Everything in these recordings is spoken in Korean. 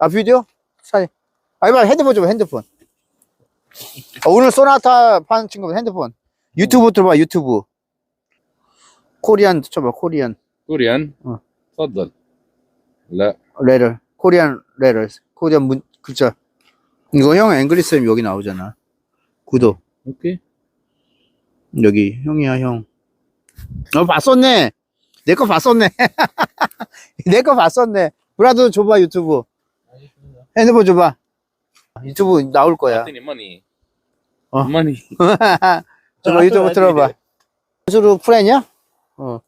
아, 비디오? 사진. 아, 이봐, 핸드폰 좀 핸드폰. 아, 오늘 소나타 파는 친구 핸드폰. 유튜브 들어봐, 유튜브. 코리안 쳐봐, 코리안. 코리안? 어. 펀들. 레. 레럴. 코리안 레럴. 코리안 문, 글자. 이거 형 앵글리스 여기 나오잖아. 구독. 오케이. 여기, 형이야, 형. 어, 봤었네. 내 거 봤었네. 내 거 봤었네. 브라더 줘봐, 유튜브. 핸드폰 줘봐. 유튜브 나올 거야. 어? 들어, 유튜브 아, 틀어봐. 네. 수로 프렌이야? 어.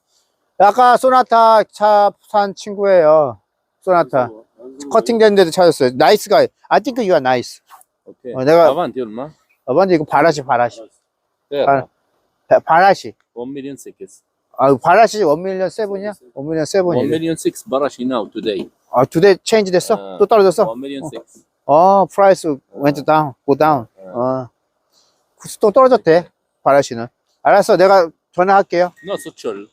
아까 소나타 차 산 친구예요. 소나타. 음. 커팅된데도 찾았어요. 나이스 가이. I think you are nice. 오케이. 어, 내가 아반디 얼마? 아반디 이거 바라시 바라시. 네. 바라시. 1 million 6. 아, 바라시 1 million 7이야? 1 million 7. 1 million 6 바라시 now today. 아, 두대 체인지 됐어? 어, 또 떨어졌어? 1 million 어, 어, price went down, go down. 어. 어. 그래서 또 떨어졌대, 바라시는. 알았어, 내가 전화할게요. 너 수출.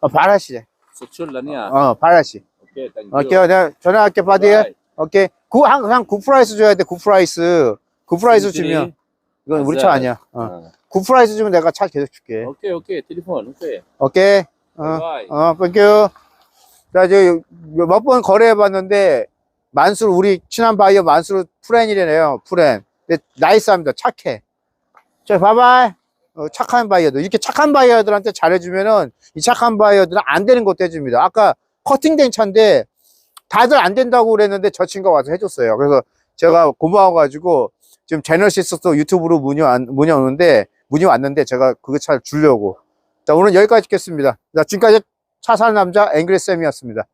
어, 바라시래. Suchul, 어, 바라시. Okay, thank 오케이, 내가 전화할게, 바디에. Right. 오케이. 그, 항상 구프라이스 줘야 돼, 구프라이스. 구프라이스 주면. 이건 우리 차 아니야. 어. 어. 굿 프라이스 주면 내가 차 계속 줄게. Okay, okay, telephone, 오케이. 어, Bye. 어, 땡큐. 자, 이제 몇번 거래해 봤는데, 만수르, 우리 친한 바이어 만수르 프렌이래요, 프렌. 근데 나이스합니다. 착해. 자, 바바이. 어, 착한 바이어들. 이렇게 착한 바이어들한테 잘해주면은, 이 착한 바이어들은 안 되는 것도 해줍니다. 아까 커팅된 차인데, 다들 안 된다고 그랬는데, 저 친구가 와서 해줬어요. 그래서 제가 고마워가지고, 지금 제너시스도 유튜브로 문의, 안, 문의 오는데, 문의 왔는데, 제가 그거 잘 주려고. 자, 오늘 여기까지 찍겠습니다. 자, 지금까지 차 사는 남자 앵그레 쌤이었습니다.